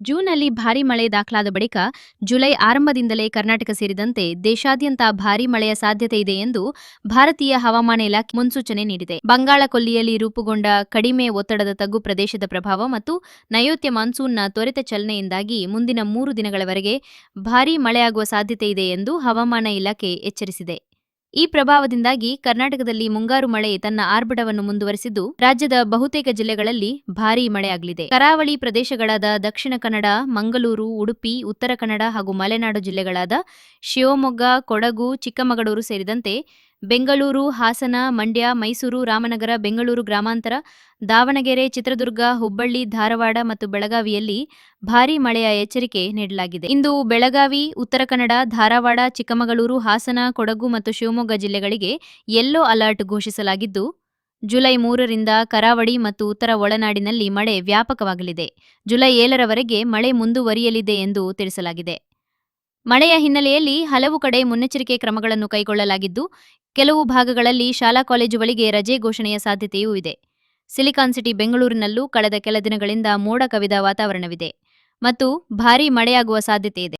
ಜೂನ್ನಲ್ಲಿ ಭಾರೀ ಮಳೆ ದಾಖಲಾದ ಬಳಿಕ ಜುಲೈ ಆರಂಭದಿಂದಲೇ ಕರ್ನಾಟಕ ಸೇರಿದಂತೆ ದೇಶಾದ್ಯಂತ ಭಾರೀ ಮಳೆಯ ಸಾಧ್ಯತೆ ಇದೆ ಎಂದು ಭಾರತೀಯ ಹವಾಮಾನ ಇಲಾಖೆ ಮುನ್ಸೂಚನೆ ನೀಡಿದೆ. ಬಂಗಾಳ ಕೊಲ್ಲಿಯಲ್ಲಿ ರೂಪುಗೊಂಡ ಕಡಿಮೆ ಒತ್ತಡದ ತಗ್ಗು ಪ್ರದೇಶದ ಪ್ರಭಾವ ಮತ್ತು ನೈಋತ್ಯ ಮಾನ್ಸೂನ್ನ ತ್ವರಿತ ಚಲನೆಯಿಂದಾಗಿ ಮುಂದಿನ ಮೂರು ದಿನಗಳವರೆಗೆ ಭಾರೀ ಮಳೆಯಾಗುವ ಸಾಧ್ಯತೆ ಇದೆ ಎಂದು ಹವಾಮಾನ ಇಲಾಖೆ ಎಚ್ಚರಿಸಿದೆ. ಈ ಪ್ರಭಾವದಿಂದಾಗಿ ಕರ್ನಾಟಕದಲ್ಲಿ ಮುಂಗಾರು ಮಳೆ ತನ್ನ ಆರ್ಭಟವನ್ನು ಮುಂದುವರೆಸಿದ್ದು, ರಾಜ್ಯದ ಬಹುತೇಕ ಜಿಲ್ಲೆಗಳಲ್ಲಿ ಭಾರೀ ಮಳೆಯಾಗಲಿದೆ. ಕರಾವಳಿ ಪ್ರದೇಶಗಳಾದ ದಕ್ಷಿಣ ಕನ್ನಡ, ಮಂಗಳೂರು, ಉಡುಪಿ, ಉತ್ತರ ಕನ್ನಡ ಹಾಗೂ ಮಲೆನಾಡು ಜಿಲ್ಲೆಗಳಾದ ಶಿವಮೊಗ್ಗ, ಕೊಡಗು, ಚಿಕ್ಕಮಗಳೂರು ಸೇರಿದಂತೆ ಬೆಂಗಳೂರು, ಹಾಸನ, ಮಂಡ್ಯ, ಮೈಸೂರು, ರಾಮನಗರ, ಬೆಂಗಳೂರು ಗ್ರಾಮಾಂತರ, ದಾವಣಗೆರೆ, ಚಿತ್ರದುರ್ಗ, ಹುಬ್ಬಳ್ಳಿ, ಧಾರವಾಡ ಮತ್ತು ಬೆಳಗಾವಿಯಲ್ಲಿ ಭಾರೀ ಮಳೆಯ ಎಚ್ಚರಿಕೆ ನೀಡಲಾಗಿದೆ. ಇಂದು ಬೆಳಗಾವಿ, ಉತ್ತರ ಕನ್ನಡ, ಧಾರವಾಡ, ಚಿಕ್ಕಮಗಳೂರು, ಹಾಸನ, ಕೊಡಗು ಮತ್ತು ಶಿವಮೊಗ್ಗ ಜಿಲ್ಲೆಗಳಿಗೆ ಯೆಲ್ಲೋ ಅಲರ್ಟ್ ಘೋಷಿಸಲಾಗಿದ್ದು, ಜುಲೈ ಮೂರರಿಂದ ಕರಾವಳಿ ಮತ್ತು ಉತ್ತರ ಒಳನಾಡಿನಲ್ಲಿ ಮಳೆ ವ್ಯಾಪಕವಾಗಲಿದೆ. ಜುಲೈ ಏಳರವರೆಗೆ ಮಳೆ ಮುಂದುವರಿಯಲಿದೆ ಎಂದು ತಿಳಿಸಲಾಗಿದೆ. ಮಳೆಯ ಹಿನ್ನೆಲೆಯಲ್ಲಿ ಹಲವು ಕಡೆ ಮುನ್ನೆಚ್ಚರಿಕೆ ಕ್ರಮಗಳನ್ನು ಕೈಗೊಳ್ಳಲಾಗಿದ್ದು, ಕೆಲವು ಭಾಗಗಳಲ್ಲಿ ಶಾಲಾ ಕಾಲೇಜುಗಳಿಗೆ ರಜೆ ಘೋಷಣೆಯ ಸಾಧ್ಯತೆಯೂ ಇದೆ. ಸಿಲಿಕಾನ್ ಸಿಟಿ ಬೆಂಗಳೂರಿನಲ್ಲೂ ಕಳೆದ ಕೆಲ ದಿನಗಳಿಂದ ಮೋಡ ಕವಿದ ವಾತಾವರಣವಿದೆ ಮತ್ತು ಭಾರೀ ಮಳೆಯಾಗುವ ಸಾಧ್ಯತೆ ಇದೆ.